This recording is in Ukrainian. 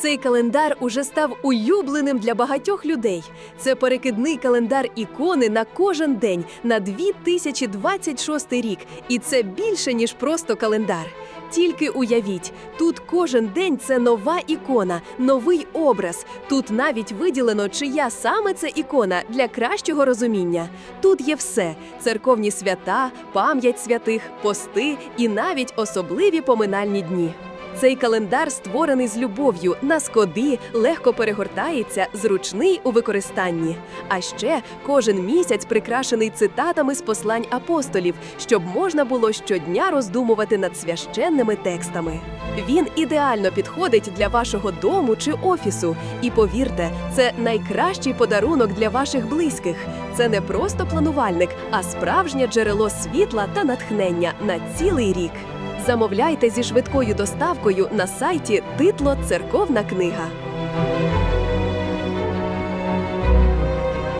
Цей календар уже став улюбленим для багатьох людей. Це перекидний календар ікони на кожен день на 2026 рік. І це більше, ніж просто календар. Тільки уявіть, тут кожен день це нова ікона, новий образ. Тут навіть виділено, чия саме це ікона для кращого розуміння. Тут є все: церковні свята, пам'ять святих, пости і навіть особливі поминальні дні. Цей календар створений з любов'ю, на скоди, легко перегортається, зручний у використанні. А ще кожен місяць прикрашений цитатами з послань апостолів, щоб можна було щодня роздумувати над священними текстами. Він ідеально підходить для вашого дому чи офісу. І повірте, це найкращий подарунок для ваших близьких. Це не просто планувальник, а справжнє джерело світла та натхнення на цілий рік. Замовляйте зі швидкою доставкою на сайті Титло Церковна книга.